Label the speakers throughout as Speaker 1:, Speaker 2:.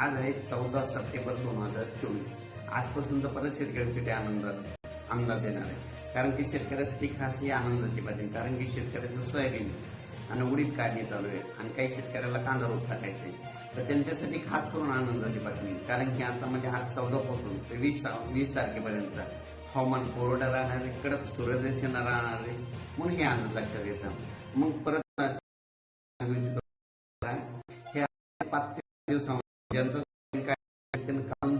Speaker 1: आज आहे चौदा सप्टेंबर दोन हजार चोवीस. आजपासून तर परत शेतकऱ्यासाठी आनंद आनंद देणार आहे. कारण की शेतकऱ्यासाठी खास ही आनंदाची बातमी. कारण की शेतकऱ्याचं सोयाबीन आणि उडीद काढणी चालू आहे आणि काही शेतकऱ्याला कांदा रोप टाकायचे तर त्यांच्यासाठी खास करून आनंदाची बातमी. कारण की आता म्हणजे आज चौदापासून ते वीस वीस तारखेपर्यंत हवामान कोरडं राहणार आहे कडक सूर्यदर्शन राहणार आहे. म्हणून हे आनंद लक्षात येतं. मग परत हे पाच ते दिवसामध्ये काढून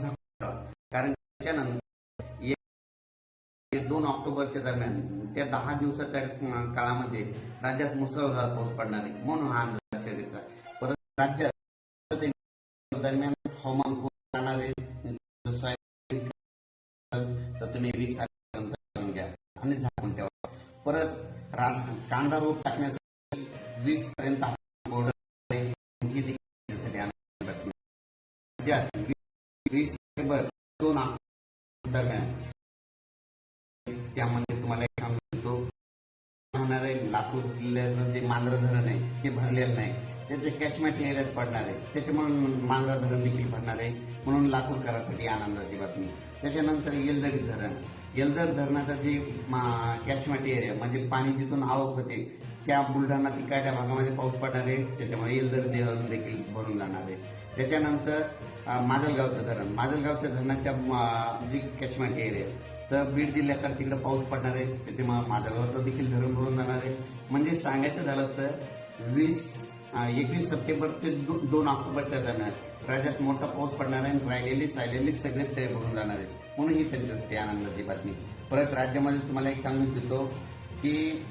Speaker 1: कारण त्याच्यानंतर दोन ऑक्टोबरच्या दरम्यान त्या दहा दिवसाच्या काळामध्ये राज्यात मुसळधार पाऊस पडणार आहे म्हणून हा अंदाज लक्षात परत राज्यात दरम्यान हवामान कोरडं राहणार आहे. तर तुम्ही वीस तारखेनंतर घ्या आणि झाकून ठेवा. परत राज कांदा रोप टाकण्यासाठी वीस पर्यंत कोरडं आहे. ही देखील त्यासाठी आनंदाची बातमी. राज्यात वीस- वीस दोन दरम्यान. त्यामध्ये तुम्हाला एक आहे लातूर जिल्ह्यातलं जे मांजरा धरण आहे ते भरलेलं नाही. त्याचे कॅचमेंट एरियात पडणार आहे. त्याच्यामुळे मांजरा धरण देखील भरणार आहे. म्हणून लातूरकरांसाठी आनंदाची बातमी. त्याच्यानंतर येलदरी धरण येलदर धरणाचा जे कॅचमेंट एरिया म्हणजे पाणी जिथून आवक होते त्या बुलढाणा तिकडच्या भागामध्ये पाऊस पडणार आहे. त्याच्यामुळे येलदर धरण देखील भरून जाणार आहे. त्याच्यानंतर माजलगावचं धरण. माजलगावच्या धरणाच्या जी कॅचमेंट एरिया तर बीड जिल्ह्याकडे तिकडे पाऊस पडणार आहे. त्याच्यामुळे माजलगावचं देखील धरण भरून जाणार आहे. म्हणजे सांगायचं झालं तर वीस एकवीस सप्टेंबर ते दो- दोन ऑक्टोबरच्या दरम्यान राज्यात मोठा पाऊस पडणार आहे आणि राहिलेली सायलेली सगळेच ते भरून जाणार आहे म्हणून ही त्यांच्यासाठी आनंदाची बातमी. परत राज्यामध्ये तुम्हाला एक सांगू इच्छितो की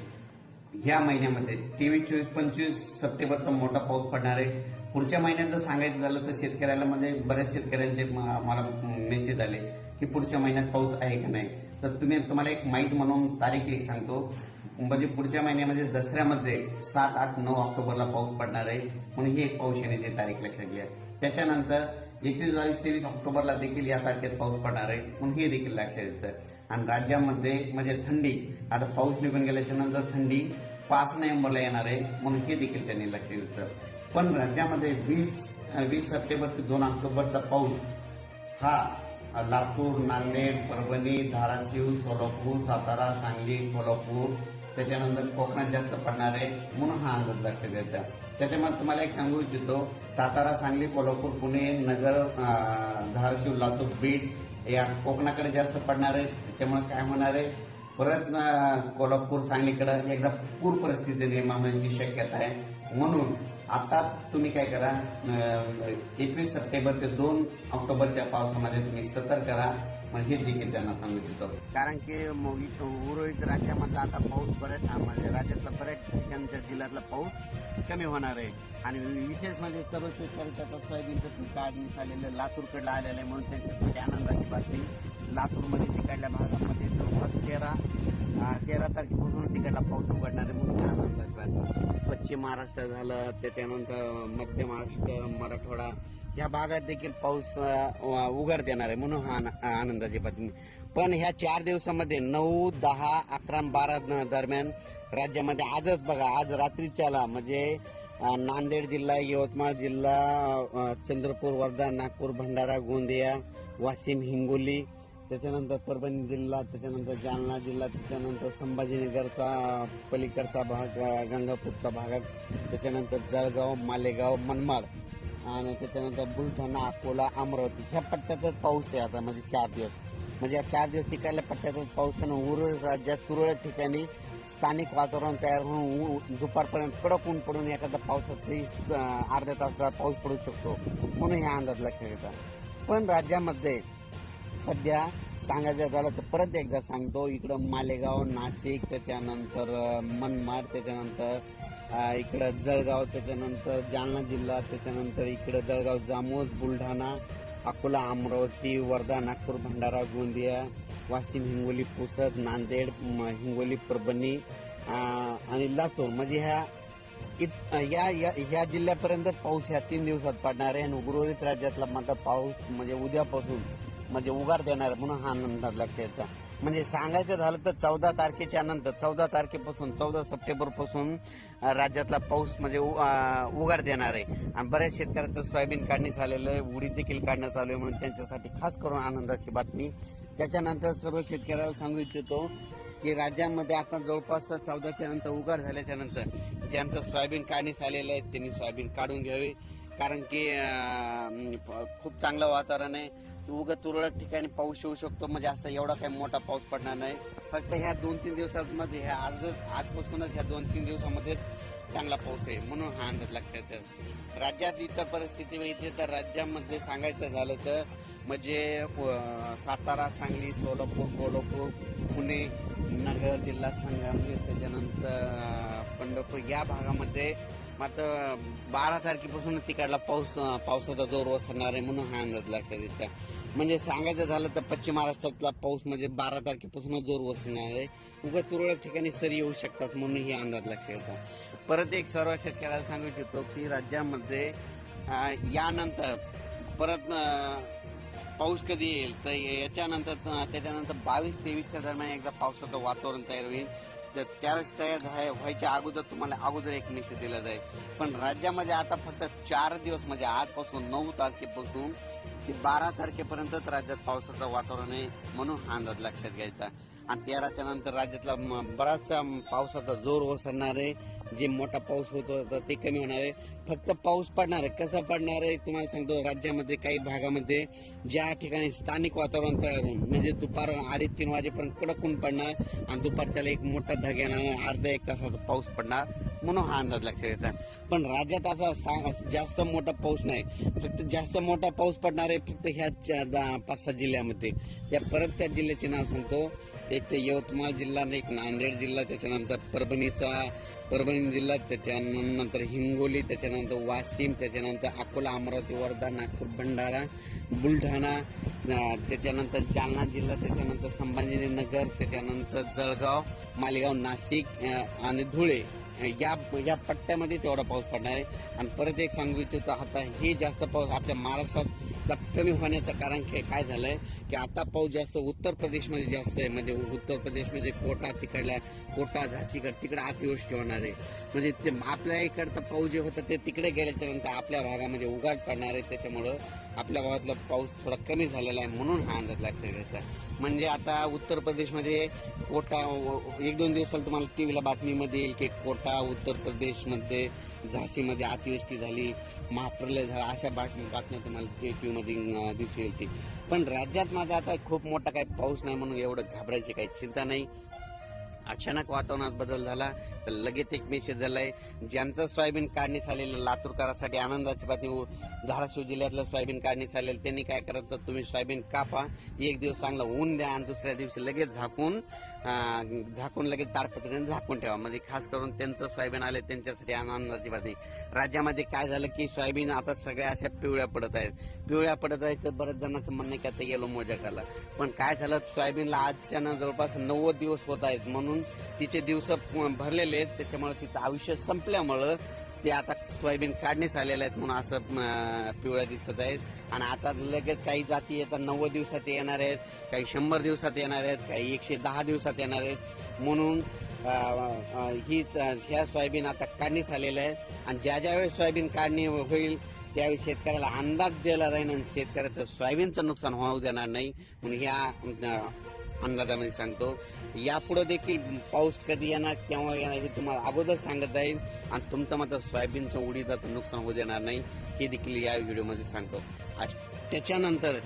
Speaker 1: ह्या महिन्यामध्ये तेवीस चोवीस पंचवीस सप्टेंबरचा मोठा पाऊस पडणार आहे. पुढच्या महिन्यात जर सांगायचं झालं तर शेतकऱ्याला म्हणजे बऱ्याच शेतकऱ्यांचे मला मेसेज आले की पुढच्या महिन्यात पाऊस आहे का नाही? तर तुम्ही तुम्हाला एक माहीत म्हणून तारीख एक सांगतो. म्हणजे पुढच्या महिन्यामध्ये दसऱ्यामध्ये सात आठ नऊ ऑक्टोबरला पाऊस पडणार आहे. म्हणून ही एक पाऊस येण्याची तारीख लक्षात घ्या. त्याच्यानंतर एकवीस बावीस तेवीस ऑक्टोबरला देखील या तारखेत पाऊस पडणार आहे. म्हणून हे देखील लक्षात येतं. आणि राज्यामध्ये म्हणजे थंडी आता पाऊस निघून गेल्याच्यानंतर थंडी पाच नोव्हेंबरला येणार आहे. म्हणून हे देखील त्यांनी लक्षात येतं पण राज्यामध्ये वीस वीस सप्टेंबर ते दोन ऑक्टोबरचा पाऊस हा लातूर नांदेड परभणी धाराशिव सोलापूर सातारा सांगली कोल्हापूर त्याच्यानंतर कोकणात जास्त पडणार आहे म्हणून हा अंदाज लक्षात द्यायचा. त्याच्यामध्ये तुम्हाला एक सांगू इच्छितो सातारा सांगली कोल्हापूर पुणे नगर धाराशिव लातूर बीड या कोकणाकडे जास्त पडणार आहे. त्याच्यामुळे काय होणार आहे? परत कोल्हापूर सांगलीकडं एकदा पूर परिस्थिती निर्माण होण्याची शक्यता आहे. म्हणून आता तुम्ही काय करा एकवीस सप्टेंबर ते दोन ऑक्टोबरच्या पावसामध्ये तुम्ही सतर्क करा मग हे देखील त्यांना सांगू इच्छितो कारण की उरळीत उर्वरित राज्यामधला आता पाऊस बऱ्याच राज्यातला बऱ्याच ठिकाणच्या जिल्ह्यातला पाऊस कमी होणार आहे. आणि विशेष म्हणजे सर्व शेतकऱ्याचं आता सोयाबीनचं पीक काढणी आलेलं लातूरकडलं आलेलं आहे म्हणून त्यांच्यासाठी आनंदाची बातमी. लातूरमध्ये तिकडल्या भागामध्ये जवळपास तेरा तेरा तारखेपासून तिकडला पाऊस उघडणार आहे म्हणून आनंदाची बातमी. पश्चिम महाराष्ट्र झालं त्याच्यानंतर मध्य महाराष्ट्र मराठवाडा या भागात देखील पाऊस उघड देणार आहे म्हणून हा आन- आनंदाची बातमी. पण ह्या चार दिवसामध्ये नऊ दहा अकरा बारा दरम्यान राज्यामध्ये आजच बघा आज रात्रीच्याला म्हणजे नांदेड जिल्हा यवतमाळ जिल्हा चंद्रपूर वर्धा नागपूर भंडारा गोंदिया वाशिम हिंगोली त्याच्यानंतर परभणी जिल्हा त्याच्यानंतर जालना जिल्हा त्याच्यानंतर संभाजीनगरचा पलीकडचा भाग गंगापूरचा भाग त्याच्यानंतर जळगाव मालेगाव मनमाड आणि त्याच्यानंतर बुलढाणा अकोला अमरावती. ह्या पट्ट्यातच पाऊस आहे आता म्हणजे चार दिवस. म्हणजे या चार दिवस टिकायला पट्ट्यातच पाऊस आणि उर्वरित राज्यात तुरळक ठिकाणी स्थानिक वातावरण तयार होऊन दुपारपर्यंत कडक ऊन पडून एखादा पावसाचाही स- अर्ध्या तासात पाऊस पडू शकतो. म्हणून हा अंदाज लक्षात येतात पण राज्यामध्ये सध्या सांगायचं झालं तर परत एकदा सांगतो इकडं मालेगाव नाशिक त्याच्यानंतर मनमाड त्याच्यानंतर इकडं जळगाव त्याच्यानंतर जालना जिल्हा त्याच्यानंतर इकडं जळगाव जामोद बुलढाणा अकोला अमरावती वर्धा नागपूर भंडारा गोंदिया वाशिम हिंगोली पुसद नांदेड म- हिंगोली परभणी आणि लातूर. म्हणजे ह्या या या ह्या जिल्ह्यापर्यंत पाऊस ह्या तीन दिवसात पडणार आहे. आणि उर्वरित राज्यातला मात्र पाऊस म्हणजे उद्यापासून म्हणजे उगार देणार म्हणून हा अंदाज लक्षात येतं. म्हणजे सांगायचं झालं तर चौदा तारखेच्या नंतर चौदा तारखेपासून चौदा सप्टेंबरपासून राज्यातला पाऊस म्हणजे उ- उघाड देणार आहे. आणि बऱ्याच शेतकऱ्यांचं सोयाबीन काढण्यास आलेलं आहे उडीद देखील काढण्यात आलो आहे म्हणून त्यांच्यासाठी खास करून आनंदाची बातमी. त्याच्यानंतर सर्व शेतकऱ्याला सांगू इच्छितो की राज्यामध्ये आता जवळपास चौदाच्या नंतर उघाड झाल्याच्यानंतर ज्यांचं सोयाबीन काढण्यास आलेलं आहे त्यांनी सोयाबीन काढून घ्यावे. कारण की खूप चांगलं वातावरण आहे. उगं तुरळक ठिकाणी पाऊस येऊ शकतो. म्हणजे असं एवढा काही मोठा पाऊस पडणार नाही. फक्त ह्या दोन तीन दिवसांमध्ये ह्या आज आजपासूनच ह्या दोन तीन दिवसामध्ये चांगला पाऊस आहे. म्हणून हा अंदाज लक्षात येतो राज्यात इतर परिस्थिती बघितली तर राज्यामध्ये सांगायचं झालं तर म्हणजे सातारा सांगली सोलापूर कोल्हापूर पुणे नगर जिल्हा संगमनेर म्हणजे त्याच्यानंतर पंढरपूर या भागामध्ये मात्र बारा तारखेपासून तिकडला पाऊस पावसाचा जोर ओसरणार आहे म्हणून हा अंदाज लक्षात येतो म्हणजे सांगायचं झालं तर पश्चिम महाराष्ट्रातला पाऊस म्हणजे बारा तारखेपासून जोर ओसरणार आहे. उगा तुरळक ठिकाणी सरी येऊ शकतात म्हणून ही अंदाज लक्षात येतो परत एक सर्व शेतकऱ्याला सांगू इच्छितो की राज्यामध्ये यानंतर परत पाऊस कधी येईल? तर याच्यानंतर त्याच्यानंतर बावीस तेवीसच्या दरम्यान एकदा पावसाचं वातावरण तयार होईल. तर त्यावेळेस तयार व्हायच्या अगोदर तुम्हाला अगोदर एक निश्चित दिला जाईल. पण राज्यामध्ये आता फक्त चार दिवस म्हणजे आजपासून नऊ तारखेपासून की बारा तारखेपर्यंतच राज्यात पावसाचं वातावरण आहे म्हणून हा अंदाज लक्षात घ्यायचा. आणि तेराच्या नंतर राज्यातला बराचसा पावसाचा जोर ओसरणार आहे. जे मोठा पाऊस होत होता ते कमी होणार आहे. फक्त पाऊस पडणार आहे. कसा पडणार आहे तुम्हाला सांगतो राज्यामध्ये काही भागामध्ये ज्या ठिकाणी स्थानिक वातावरण तयार होऊन म्हणजे दुपार अडीच तीन वाजेपर्यंत कडक ऊन पडणार आणि दुपारच्याला एक मोठा ढग येणार अर्धा एक तासाचा पाऊस पडणार. म्हणून हा अंदाज लक्षात येतात पण राज्यात असा सा- जास्त मोठा पाऊस नाही. फक्त जास्त मोठा पाऊस पडणार आहे फक्त ह्या दा- पाच सहा जिल्ह्यामध्ये. या परत त्या जिल्ह्याचे नाव सांगतो. एक ते यवतमाळ जिल्हा आणि एक नांदेड जिल्हा त्याच्यानंतर परभणीचा परभणी जिल्हा त्याच्यानंतर हिंगोली त्याच्यानंतर वाशिम त्याच्यानंतर अकोला अमरावती वर्धा नागपूर भंडारा बुलढाणा त्याच्यानंतर जालना जिल्हा त्याच्यानंतर संभाजीनगर त्याच्यानंतर जळगाव मालेगाव नाशिक आणि धुळे. या या पट्ट्यामध्ये तेवढा पाऊस पडणार आहे. आणि परत एक सांगू इच्छितो आता हे जास्त पाऊस आपल्या महाराष्ट्रात कमी होण्याचं कारण काय झालं झालंय? की आता पाऊस जास्त उत्तर प्रदेशमध्ये जास्त आहे. म्हणजे उत्तर प्रदेशमध्ये कोटा तिकडल्या कोटा झाशीगड तिकडे अतिवृष्टी होणार आहे. म्हणजे ते आपल्या इकडचा पाऊस जे होता ते तिकडे गेल्याच्यानंतर आपल्या भागामध्ये उघाड पडणार आहे. त्याच्यामुळं आपल्या भागातला पाऊस थोडा कमी झालेला आहे म्हणून हा अंदाज लक्षात घ्यायचा म्हणजे आता उत्तर प्रदेशमध्ये कोटा एक दोन दिवसाला तुम्हाला टीव्हीला बातमीमध्ये येईल की कोटा उत्तर प्रदेशमध्ये झाशीमध्ये अतिवृष्टी झाली महाप्रलय झाला अशा बातमी बातम्या तुम्हाला टीव्ही मध्ये अं, दिसून पण राज्यात माझा आता खूप मोठा काही पाऊस नाही म्हणून एवढं घाबरायची काही चिंता नाही. अचानक वातावरणात बदल झाला तर लगेच एक मेसेज झालाय ज्यांचं सोयाबीन काढणीस आलेलं लातूरकरांसाठी आनंदाची बातमी धाराशिव जिल्ह्यातलं सोयाबीन काढणीस आलेलं त्यांनी काय करत तर तुम्ही सोयाबीन कापा एक दिवस चांगलं ऊन द्या आणि दुसऱ्या दिवशी लगेच झाकून झाकून लगेच ताडपत्रीने झाकून ठेवा. म्हणजे खास करून त्यांचं सोयाबीन आले त्यांच्यासाठी आनंदाची बातमी राज्यामध्ये काय झालं की सोयाबीन आता सगळ्या अशा पिवळ्या पडत आहेत. पिवळ्या पडत आहेत तर बऱ्याच जणांचं म्हणणं की आता गेलो मोजाक पण काय झालं सोयाबीनला आजच्यानं जवळपास नव्वद दिवस होत आहेत. म्हणून तिचे दिवस भरलेले आहेत. त्याच्यामुळे तिचं आयुष्य संपल्यामुळं ते आता सोयाबीन काढण्यास आलेले आहेत म्हणून असं पिवळ्या दिसत आहेत. आणि आता लगेच काही जाती येतात नव्वद दिवसात येणार आहेत काही शंभर दिवसात येणार आहेत काही एकशे दहा दिवसात येणार आहेत. म्हणून ही ह्या सोयाबीन आता काढण्यास आलेल्या आहेत. आणि ज्या ज्या वेळेस सोयाबीन काढणी होईल त्यावेळी शेतकऱ्याला अंदाज दिला जाईल आणि शेतकऱ्याचं सोयाबीनचं नुकसान होऊ देणार नाही. म्हणून ह्या अंदाजामध्ये सांगतो. यापुढे देखील पाऊस कधी येणार केव्हा येणार हे तुम्हाला अगोदर सांगत जाईल. आणि तुमचं मात्र सोयाबीनचं उडीदाचं नुकसान होऊ देणार नाही. हे देखील या व्हिडिओमध्ये सांगतो. आज- त्याच्यानंतर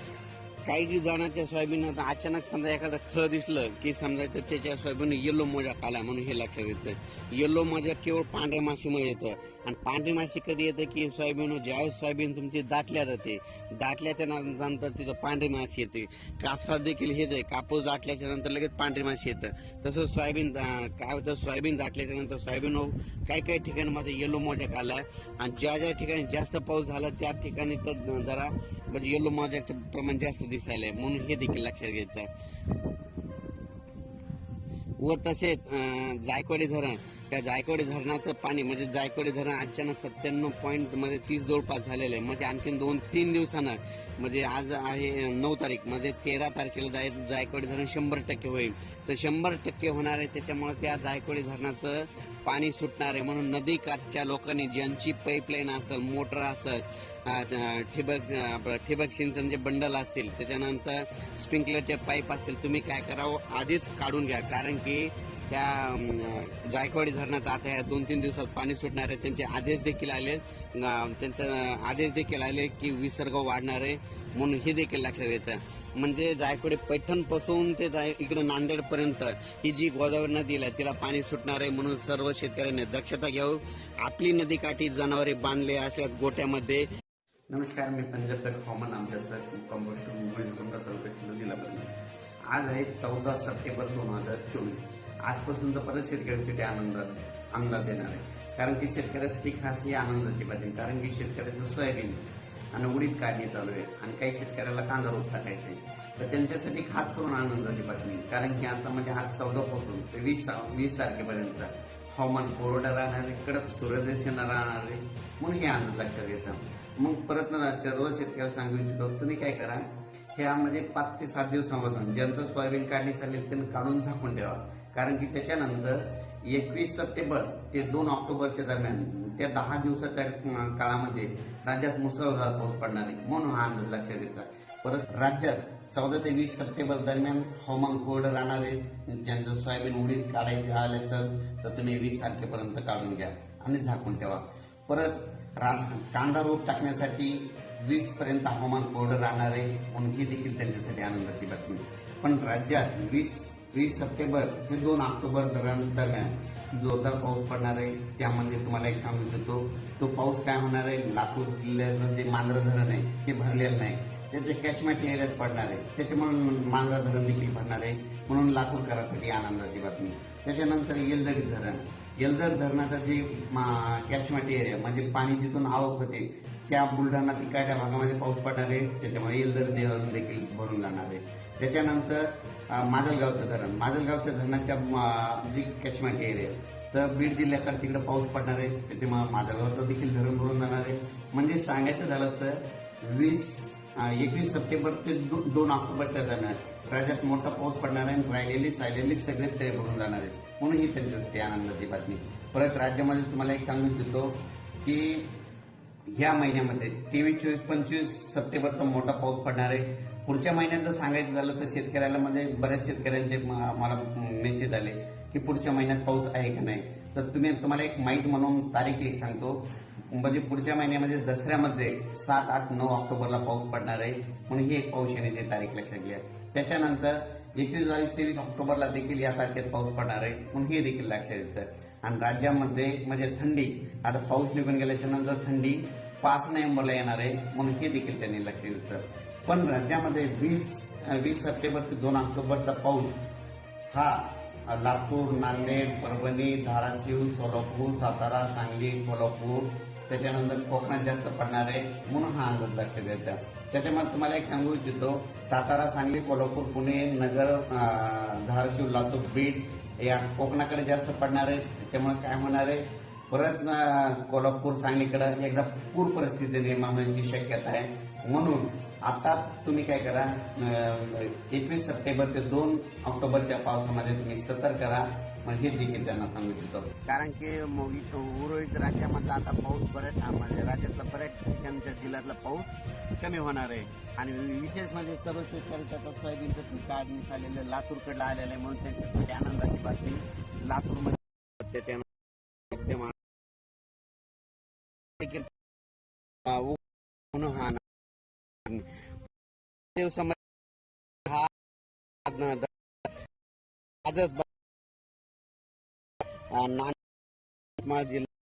Speaker 1: काही दिवसांच्या सोयाबीन अचानक समजा एखादं खळ दिसलं की समजा त्याच्या सोयाबीन येलो मोजाक आला म्हणून हे लक्षात येतं. येलो मोजाक केवळ पांढऱ्या माशीमुळे येतं. आणि पांढरी माशी कधी येते की सोयाबीन ज्यावेळेस सोयाबीन तुमची दाटल्या जाते दाटल्याच्या नंतर तिथं पांढरी माशी येते. कापसात देखील हेच आहे कापूस दाटल्याच्या नंतर लगेच पांढरी माशी येतं. तसंच सोयाबीन काय होतं सोयाबीन दाटल्याच्या नंतर सोयाबीन हो, काही काही ठिकाणी माझं येलो मोजाक आला आणि ज्या ज्या ठिकाणी जास्त पाऊस झाला त्या ठिकाणी तर जरा म्हणजे येलो मोजाचं प्रमाण जास्त दिसायला म्हणून हे देखील लक्षात घ्यायचं आहे. व तसेच जायकवाडी धरण. त्या जायकवाडी धरणाचं पाणी म्हणजे जायकवाडी धरण अचानक सत्त्याण्णव पॉईंटमध्ये तीस जवळपास झालेलं आहे. म्हणजे आणखीन दोन तीन दिवसानं म्हणजे आज आहे नऊ तारीख म्हणजे तेरा तारखेला जाय जायकवाडी धरण शंभर टक्के होईल. तर शंभर टक्के होणार आहे त्याच्यामुळे त्या जायकवाडी धरणाचं पाणी सुटणार आहे. म्हणून नदी काठच्या लोकांनी ज्यांची पाईपलाईन असेल मोटर असेल ठिबक ठिबक सिंचन जे बंडल असतील त्याच्यानंतर स्प्रिंकलरचे पाईप असतील तुम्ही काय करावं? आधीच काढून घ्या. कारण की त्या जायकवाडी धरणात आता या दोन तीन दिवसात पाणी सुटणार आहे. त्यांचे आदेश देखील आले. त्यांचा आदेश देखील आले की विसर्ग वाढणार आहे. म्हणून हे देखील लक्षात घ्यायचं. म्हणजे जायकवाडी पैठणपासून ते जाय इकडे नांदेडपर्यंत ही जी गोदावरी नदी आहे तिला पाणी सुटणार आहे म्हणून सर्व शेतकऱ्यांनी दक्षता घ्यावी. आपली नदीकाठी जनावरे बांधले असल्यात गोट्यामध्ये. नमस्कार मी पंजाबकर हवामान अभ्यासक कंपोस्ट मुंबई जुन्नर तालुक्यातील जिल्हा प्रतिनिधी आज आहे चौदा सप्टेंबर दोन हजार चोवीस. आजपासून तर परत शेतकऱ्यासाठी आनंदात आनंदात देणार आहे. कारण की शेतकऱ्यासाठी खास ही आनंदाची बातमी. कारण की शेतकऱ्याचं सोयाबीन आणि उडीद काढणी चालू आहे आणि काही शेतकऱ्याला कांदा रोप टाकायचे तर त्यांच्यासाठी खास करून आनंदाची बातमी. कारण की आता म्हणजे आज चौदा पासून ते वीस वीस तारखेपर्यंत हवामान कोरडं राहणार आहे कडक सूर्यदर्शन राहणार आहे. म्हणून हे आनंद लक्षात येतं मग परत ना सर्व शेतकऱ्याला सांगू इच्छितो तुम्ही काय करा ह्यामध्ये पाच ते सात दिवसामधून ज्यांचं सोयाबीन काढणी चालेल त्यांनी काढून झाकून ठेवा. कारण की त्याच्यानंतर एकवीस सप्टेंबर ते दोन ऑक्टोबरच्या दरम्यान त्या दहा दिवसाच्या काळामध्ये राज्यात मुसळधार पाऊस पडणार आहे. म्हणून हा अंदाज लक्षात येतात परत राज्यात चौदा ते वीस सप्टेंबर दरम्यान हवामान कोरडं राहणार आहे. ज्यांचं सोयाबीन उडीद काढायचे आले असेल तर तुम्ही वीस तारखेपर्यंत काढून घ्या आणि झाकून ठेवा. परत कांदा रोप टाकण्यासाठी वीस पर्यंत हवामान कोरडं राहणार आहे म्हणून ही देखील त्यांच्यासाठी आनंदाची बातमी. पण राज्यात वीस वीस सप्टेंबर ते दोन ऑक्टोबर दरम्यान दरम्यान जोरदार पाऊस पडणार आहे. त्यामध्ये तुम्हाला एक सांगू देतो तो पाऊस काय होणार आहे? लातूर जिल्ह्याचं जे मांजरा धरण आहे ते भरलेलं नाही. त्याचे कॅचमेंट एरियात पडणार आहे. त्याच्यामुळे मांजरा धरण देखील भरणार आहे. म्हणून लातूरकरांसाठी आनंदाची बातमी. त्याच्यानंतर येलदरी धरण. जलदर धरणाचा जे कॅचमेंट एरिया म्हणजे पाणी जिथून आवक होते त्या बुलढाणा तिकडच्या भागामध्ये पाऊस पडणार आहे त्याच्यामुळे येलदर धरण देखील भरून जाणार आहे. त्याच्यानंतर माजलगावचं धरण. माजलगावच्या धरणाच्या अं, जी कॅचमेंट एरिया तर बीड जिल्ह्याकडे तिकडे पाऊस पडणार आहे त्याच्यामुळे माजलगावचं देखील धरण भरून जाणार आहे. म्हणजे सांगायचं झालं तर वीस एकवीस सप्टेंबर ते दोन ऑक्टोबरच्या दरम्यान राज्यात मोठा पाऊस पडणार आहे आणि राहिलेली सायलेली सगळे तयार भरून जाणार आहे. म्हणून ही त्यांच्यासाठी आनंदाची बातमी. परत राज्यामध्ये तुम्हाला एक सांगू इच्छितो की ह्या महिन्यामध्ये तेवीस चोवीस पंचवीस सप्टेंबरचा मोठा पाऊस पडणार आहे. पुढच्या महिन्यात जर सांगायचं झालं तर शेतकऱ्याला म्हणजे बऱ्याच शेतकऱ्यांचे मला मेसेज आले की पुढच्या महिन्यात पाऊस आहे का नाही. तर तुम्ही तुम्हाला एक माहीत म्हणून तारीख एक सांगतो. म्हणजे पुढच्या महिन्यामध्ये दसऱ्यामध्ये सात आठ नऊ ऑक्टोबरला पाऊस पडणार आहे. म्हणून ही एक पाऊस येण्याची तारीख लक्षात घ्या. त्याच्यानंतर एकवीस बावीस तेवीस ऑक्टोबरला देखील या तारखेत पाऊस पडणार आहे. म्हणून हे देखील लक्षात येतं. आणि राज्यामध्ये म्हणजे थंडी आता पाऊस निघून गेल्याच्यानंतर थंडी पाच नोव्हेंबरला येणार आहे. म्हणून हे देखील त्यांनी लक्षात येतं. पण राज्यामध्ये वीस वीस सप्टेंबर ते दोन ऑक्टोबरचा पाऊस हा लातूर नांदेड परभणी धाराशिव सोलापूर सातारा सांगली कोल्हापूर त्याच्यानंतर कोकणात जास्त पडणार आहे म्हणून हा अंदाज लक्षात द्यायचा त्याच्यामध्ये तुम्हाला एक सांगू इच्छितो सातारा सांगली कोल्हापूर पुणे नगर धाराशिव लातूर बीड या कोकणाकडे जास्त पडणार आहे त्याच्यामुळे काय होणार आहे परत कोल्हापूर सांगलीकडे एकदा पूर परिस्थिती निर्माण होण्याची शक्यता आहे. म्हणून आता तुम्ही काय करा एकवीस सप्टेंबर ते दोन ऑक्टोबरच्या पावसामध्ये तुम्ही सतर्क करा हे देखील त्यांना सांगू इच्छितो कारण की मग उर्वरित राज्यामधला आता पाऊस बऱ्याच म्हणजे राज्यातला बऱ्याच ठिकाणच्या जिल्ह्यातला पाऊस कमी होणार आहे. आणि विशेष म्हणजे सर्व शेतकऱ्यांचं आता सोयाबीनचं पीक काढणी झालेलं लातूरकडे आलेलं आहे म्हणून त्यांच्यासाठी आनंदाची बातमी. लातूरमध्ये त्याच्या देखील दिवसामध्ये हा आजच ब- जिल्हा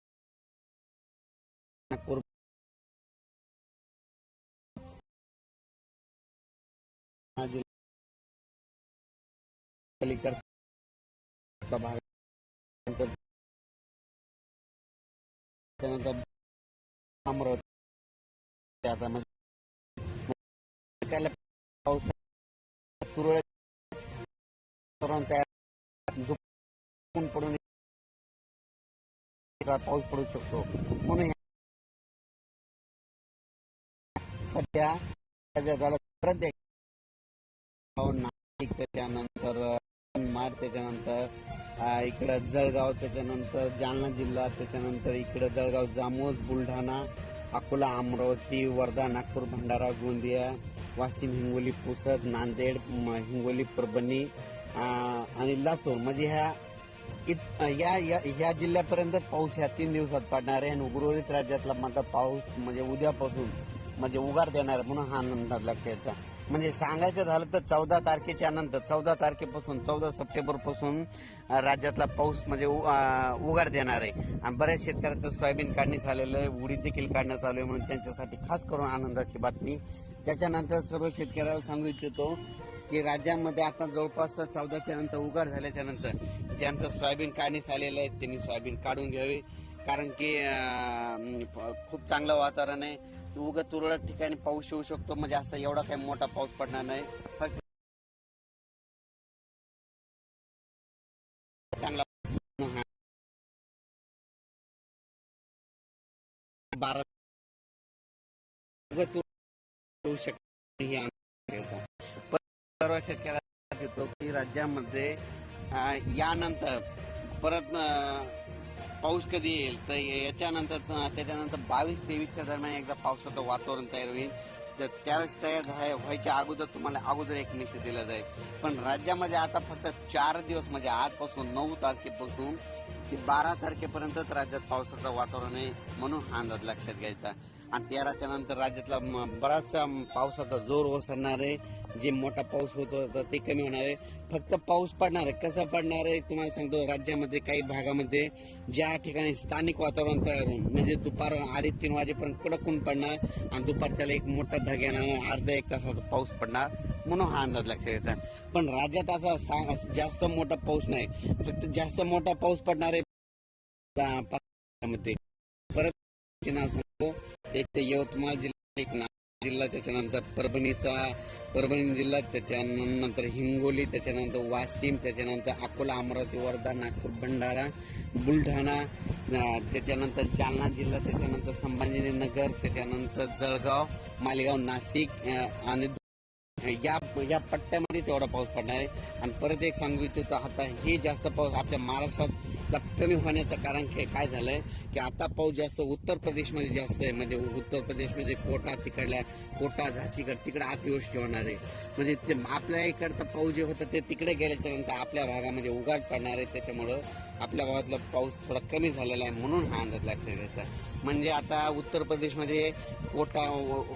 Speaker 1: नागपूर. जिल्हा पलीकडचा भाग. त्यानंतर अमरावती. आता म्हणजे पाऊस तुरळक तयार पडून पाऊस पडू शकतो? म्हणून सध्या नाशिक त्याच्यानंतर माड त्याच्यानंतर इकडं जळगाव त्याच्यानंतर जालना जिल्हा त्याच्यानंतर इकडं जळगाव जामोद बुलढाणा अकोला अमरावती वर्धा नागपूर भंडारा गोंदिया वाशिम हिंगोली पुसद नांदेड हिंगोली परभणी आणि लातूर. म्हणजे ह्या इत- या या या जिल्ह्यापर्यंत पाऊस ह्या तीन दिवसात पडणार आहे आणि उर्वरित राज्यातला मात्र पाऊस म्हणजे उद्यापासून म्हणजे उगार देणार आहे म्हणून हा अंदाज लक्षात येतं. म्हणजे सांगायचं झालं तर चौदा तारखेच्या नंतर चौदा तारखेपासून चौदा सप्टेंबरपासून राज्यातला पाऊस म्हणजे उ- उगार देणार आहे. आणि बऱ्याच शेतकऱ्यांचं सोयाबीन काढणी आलेलं आहे उडीद देखील काढण्यात आलं आहे म्हणून त्यांच्यासाठी खास करून आनंदाची बातमी. त्याच्यानंतर सर्व शेतकऱ्याला सांगू इच्छितो की राज्यामध्ये आता जवळपास चौदाच्या नंतर उघड झाल्याच्यानंतर ज्यांचं सोयाबीन काढणीस आलेलं आहे त्यांनी सोयाबीन काढून घ्यावे. कारण की खूप चांगलं वातावरण आहे. उगं तुरळक ठिकाणी पाऊस येऊ शकतो. म्हणजे असं एवढा काही मोठा पाऊस पडणार नाही. फक्त चांगला बारा उगं तुरळक येऊ शकतो. सर्व शेतकऱ्यांना देतो की राज्यामध्ये यानंतर परत पाऊस कधी येईल? तर याच्यानंतर त्याच्यानंतर बावीस तेवीसच्या दरम्यान एकदा पावसाचं वातावरण तयार होईल. तर त्यावेळेस तयार व्हायच्या अगोदर तुम्हाला अगोदर एक निश्चित दिला जाईल. पण राज्यामध्ये आता फक्त चार दिवस म्हणजे आजपासून नऊ तारखेपासून की बारा तारखेपर्यंतच राज्यात पावसाचं वातावरण आहे म्हणून हा अंदाज लक्षात घ्यायचा. आणि तेराच्या नंतर राज्यातला बराचसा पावसाचा जोर ओसरणार आहे. जे मोठा पाऊस होत होता ते कमी होणार आहे. फक्त पाऊस पडणार आहे. कसं पडणार आहे तुम्हाला सांगतो राज्यामध्ये काही भागामध्ये ज्या ठिकाणी स्थानिक वातावरण तयार होऊन म्हणजे दुपार अडीच तीन वाजेपर्यंत कडक ऊन पडणार आणि दुपारच्याला एक मोठा ढग येणार अर्धा एक तासाचा पाऊस पडणार. म्हणून हा अंदाज लक्षात येतात पण राज्यात असा जास्त मोठा पाऊस नाही. फक्त जास्त मोठा पाऊस पडणार आहे परत नाव सांगतो. एक ते यवतमाळ जिल्हा एक जिल्हा त्याच्यानंतर परभणीचा परभणी जिल्हा त्याच्यानंतर हिंगोली त्याच्यानंतर वाशिम त्याच्यानंतर अकोला अमरावती वर्धा नागपूर भंडारा बुलढाणा त्याच्यानंतर जालना जिल्हा त्याच्यानंतर संभाजीनगर त्याच्यानंतर जळगाव मालेगाव नाशिक आणि या या पट्ट्यामध्ये तेवढा पाऊस पडणार आहे. आणि परत एक सांगू इच्छितो आता हे जास्त पाऊस आपल्या महाराष्ट्रात कमी होण्याचं कारण काय झालंय? की आता पाऊस जास्त उत्तर प्रदेशमध्ये जास्त आहे. म्हणजे उत्तर प्रदेशमध्ये कोटा तिकडल्या कोटा झाशीगड तिकडे अतिवृष्टी होणार आहे. म्हणजे ते आपल्या इकडचा पाऊस जे होता ते तिकडे गेल्याच्यानंतर आपल्या भागामध्ये उघाड पडणार आहे. त्याच्यामुळं आपल्या भागातला पाऊस थोडा कमी झालेला आहे म्हणून हा अंदाज लक्षात घ्यायचा. म्हणजे आता उत्तर प्रदेशमध्ये कोटा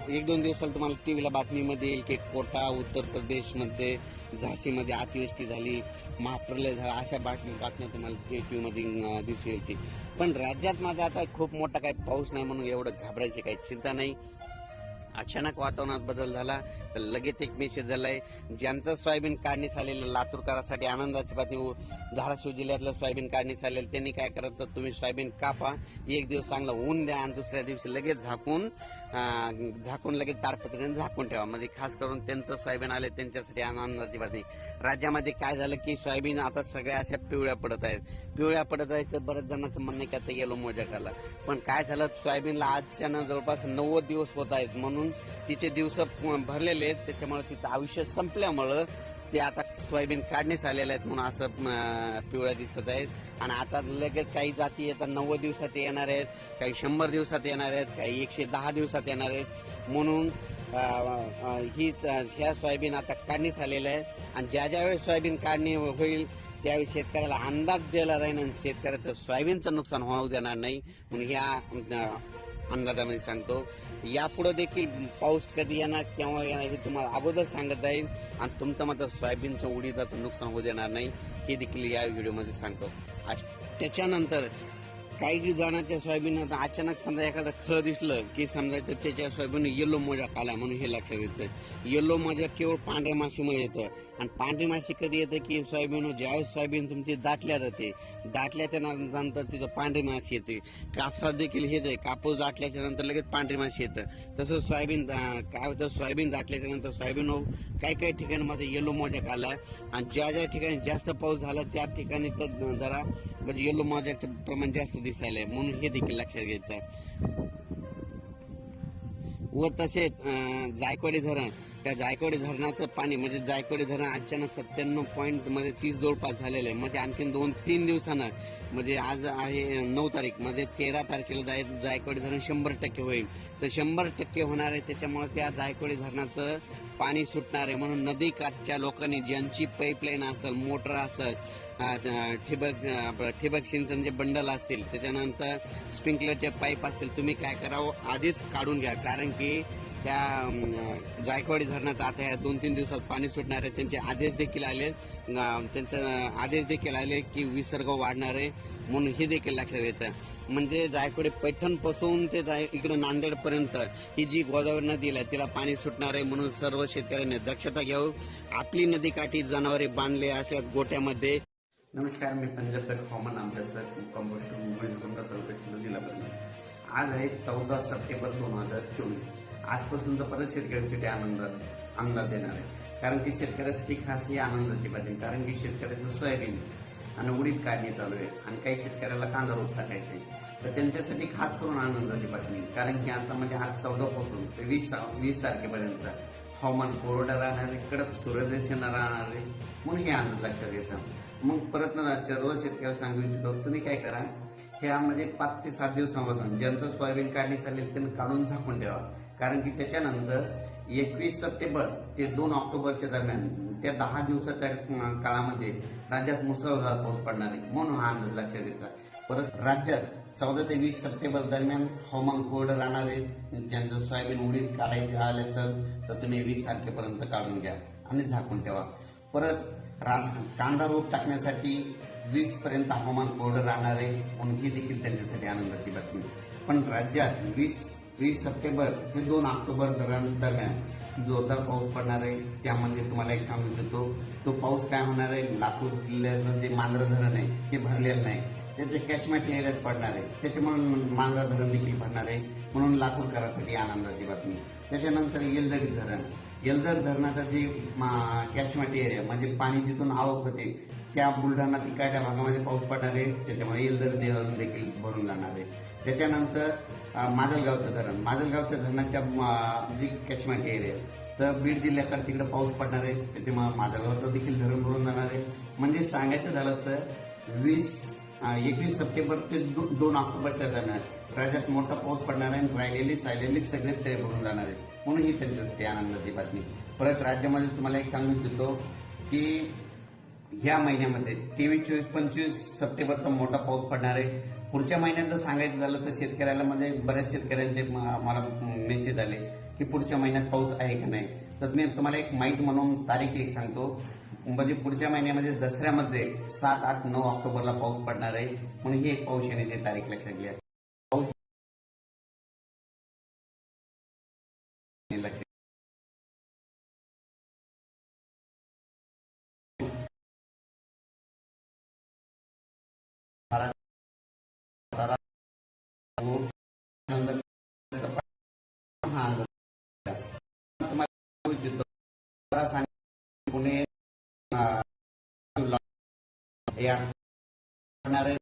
Speaker 1: एक दोन दिवसाला तुम्हाला टी व्हीला बातमीमध्ये येईल की कोटा उत्तर प्रदेशमध्ये झाशीमध्ये अतिवृष्टी झाली. महाप्रलय झाला. अशा बातमी बातम्या तुम्हाला टी व्ही अं, दिसून ती पण राज्यात माझा आता खूप मोठा काही पाऊस नाही म्हणून एवढं घाबरायची काही चिंता नाही. अचानक वातावरणात बदल झाला तर लगेच एक मेसेज झालाय ज्यांचं सोयाबीन काढणीस आलेलं लातूरकरांसाठी आनंदाची बातमी. धाराशिव जिल्ह्यातलं सोयाबीन काढणीस आलेलं त्यांनी काय करत तर तुम्ही सोयाबीन कापा एक दिवस चांगलं ऊन द्या आणि दुसऱ्या दिवशी लगेच झाकून झाकून लगेच ताडपत्रीने झाकून ठेवा. म्हणजे खास करून त्यांचं सोयाबीन आले त्यांच्यासाठी आनंदाची बातमी राज्यामध्ये काय झालं की सोयाबीन आता सगळ्या अशा पिवळ्या पडत आहेत. पिवळ्या पडत आहेत तर बऱ्याच जणांचं म्हणणं की आता येलो मोजा आला पण काय झालं सोयाबीनला आजच्या जवळपास नव्वद दिवस होत आहेत. म्हणून तिचे दिवस भरलेले आहेत. त्याच्यामुळे तिचं आयुष्य संपल्यामुळं ते आता सोयाबीन काढणीच आलेले आहेत म्हणून असं पिवळ्या दिसत आहेत. आणि आता लगेच काही जाती येतात नव्वद दिवसात येणार आहेत काही शंभर दिवसात येणार आहेत काही एकशे दहा दिवसात येणार आहेत. म्हणून ही स- ह्या सोयाबीन आता काढणीच आलेल्या आहेत. आणि ज्या ज्या वेळेस सोयाबीन काढणी होईल त्यावेळी शेतकऱ्याला अंदाज दिला जाईल आणि शेतकऱ्याचं सोयाबीनचं नुकसान होऊ देणार नाही. म्हणून ह्या अंदाजामध्ये सांगतो. यापुढे देखील पाऊस कधी येणार केव्हा येणार हे तुम्हाला अगोदर सांगत आहे आणि तुमचं मात्र सोयाबीनचं उडीदाचं नुकसान होऊ देणार नाही. हे देखील या व्हिडिओमध्ये सांगतो. त्याच्यानंतर काही जणांच्या सोयाबीन आता अचानक समजा एखादं खळ दिसलं की समजायचं त्याच्या सोयाबीन येलो मोजाक आला म्हणून हे लक्षात येतं. येलो मोजा केवळ पांढऱ्या माशीमुळे येतं. आणि पांढरी माशी कधी येतं की सोयाबीन ज्यावेळेस सोयाबीन तुमची दाटल्या जाते दाटल्याच्या नंतर तिथं पांढरी माशी येते. कापसात देखील हेच आहे कापूस दाटल्याच्या नंतर लगेच पांढरी माशी येतं. तसंच सोयाबीन काय होतं सोयाबीन दाटल्याच्या नंतर सोयाबीन हो, काही काही ठिकाणी माझं येलो मोजाक आला आणि ज्या ज्या ठिकाणी जास्त पाऊस झाला त्या ठिकाणी तर जरा म्हणजे येलो मोजाचं प्रमाण जास्त दिसायलंय म्हणून हे देखील लक्षात घ्यायचं आहे. व तसेच जायकवाडी धरण. त्या जायकवाडी धरणाचं पाणी म्हणजे जायकवाडी धरण अचानक सत्त्याण्णव पॉईंटमध्ये तीस जवळपास झालेलं आहे. म्हणजे आणखीन दोन तीन दिवसानं म्हणजे आज आहे नऊ तारीख म्हणजे तेरा तारखेला जाय जायकवाडी धरण शंभर टक्के होईल. तर शंभर टक्के होणार आहे त्याच्यामुळे त्या जायकवाडी धरणाचं पाणी सुटणार आहे म्हणून नदी काठच्या लोकांनी ज्यांची पाईपलाईन असेल मोटर असेल ठिबक ठिबक सिंचन जे ठिबक सिंचनचे बंडल असतील त्याच्यानंतर स्प्रिंकलरचे पाईप असतील तुम्ही काय करावं? आधीच काढून घ्या. कारण की त्या जायकवाडी धरणाचं आता या दोन तीन दिवसात पाणी सुटणार आहे. त्यांचे आदेश देखील आले. त्यांचे आदेश देखील आले की विसर्ग वाढणार आहे म्हणून हे देखील लक्षात घ्यायचं म्हणजे जायकवाडी पैठणपासून ते जाय इकडे नांदेडपर्यंत ही जी गोदावरी नदी आहे तिला पाणी सुटणार आहे म्हणून सर्व शेतकऱ्यांनी दक्षता घ्यावी. आपली नदीकाठी जनावरे बांधले असल्यात गोट्यामध्ये. नमस्कार मी पंजाबकर हवामान अभ्यासक मुक्काम मुंबई तालुक्यातील जिल्हा आज आहे चौदा सप्टेंबर दोन हजार चोवीस. आजपासून तर परत शेतकऱ्यासाठी आनंद अंदाज देणार आहे. कारण की शेतकऱ्यासाठी खास ही आनंदाची बातमी कारण की शेतकऱ्याचं सोयाबीन आणि उडीद काढणी चालू आहे आणि काही शेतकऱ्याला कांदा रोप टाकायचे तर त्यांच्यासाठी खास करून आनंदाची बातमी. कारण की आता म्हणजे आज चौदा पासून ते वीस वीस तारखेपर्यंत हवामान कोरडं राहणार आहे कडक सूर्यदर्शन राहणार आहे. म्हणून हे आनंद लक्षात येतं. मग परत सर्व शेतकऱ्याला सांगू इच्छितो तुम्ही काय करा ह्यामध्ये पाच ते सात दिवसामधून ज्यांचं सोयाबीन काढणी चालेल त्यांनी काढून झाकून ठेवा. कारण की त्याच्यानंतर एकवीस सप्टेंबर ते दोन ऑक्टोबरच्या दरम्यान त्या दहा दिवसाच्या काळामध्ये राज्यात मुसळधार पाऊस पडणार आहे म्हणून हा अंदाज लक्षात घेतला. परत राज्यात चौदा ते वीस सप्टेंबर दरम्यान हवामान कोरडं राहणार आहे. ज्यांचं सोयाबीन उडीद काढायचे आले असेल तर तुम्ही वीस तारखेपर्यंत काढून घ्या आणि झाकून ठेवा. परत राज कांदा रोप टाकण्यासाठी वीस पर्यंत हवामान कोरडं राहणार आहे म्हणून ही देखील त्यांच्यासाठी आनंदाची बातमी. पण राज्यात वीस वीस सप्टेंबर ते दोन ऑक्टोबर दरम्यान जोरदार पाऊस पडणार आहे. त्यामध्ये तुम्हाला एक सांगू देतो तो पाऊस काय होणार आहे? लातूर जिल्ह्याचं जे मांजरा धरण आहे ते भरलेलं नाही. त्याचे कॅचमेंट एरियात पडणार आहे. त्याच्यामुळे मांजरा धरण देखील भरणार आहे. म्हणून लातूरकरांसाठी आनंदाची बातमी. त्याच्यानंतर येलदरी धरण. येलदर धरणाचा जे कॅचमेंट एरिया म्हणजे पाणी जिथून आवक होते त्या बुलढाणा तिकडच्या भागामध्ये पाऊस पडणार आहे. त्याच्यामुळे येलदर धरण देखील भरून जाणार आहे. त्याच्यानंतर माजलगावचं धरण. माजलगावच्या धरणाच्या जी कॅचमेंट एरिया तर बीड जिल्ह्याकडे तिकडे पाऊस पडणार आहे. त्याच्यामुळे माजलगावचं देखील धरण भरून जाणार आहे. म्हणजे सांगायचं झालं तर वीस एकवीस सप्टेंबर ते दोन ऑक्टोबरच्या दरम्यान राज्यात मोठा पाऊस पडणार आहे आणि राहिलेली सायलेली सगळेच तयार भरून जाणार आहे म्हणून ही त्यांच्यासाठी आनंदाची बातमी. परत राज्यामध्ये तुम्हाला एक सांगू इच्छितो की ह्या महिन्यामध्ये तेवीस चोवीस पंचवीस सप्टेंबरचा मोठा पाऊस पडणार आहे. पुढच्या महिन्यात जर सांगायचं झालं तर शेतकऱ्याला म्हणजे बऱ्याच शेतकऱ्यांचे मला मेसेज आले की पुढच्या महिन्यात पाऊस आहे का नाही? तर मी तुम्हाला एक माहीत म्हणून तारीख एक सांगतो. म्हणजे पुढच्या महिन्यामध्ये दसऱ्यामध्ये सात आठ नऊ ऑक्टोबरला पाऊस पडणार आहे. म्हणून ही एक पाऊस येण्याची तारीख लक्षात घ्या पाऊस लक्षात तुम्हाला सांग पुणे अं, या होणारे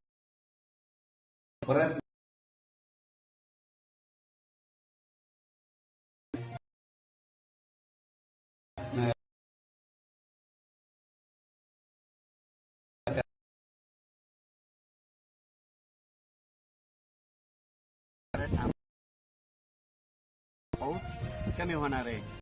Speaker 1: परत पाऊस कमी होणार आहे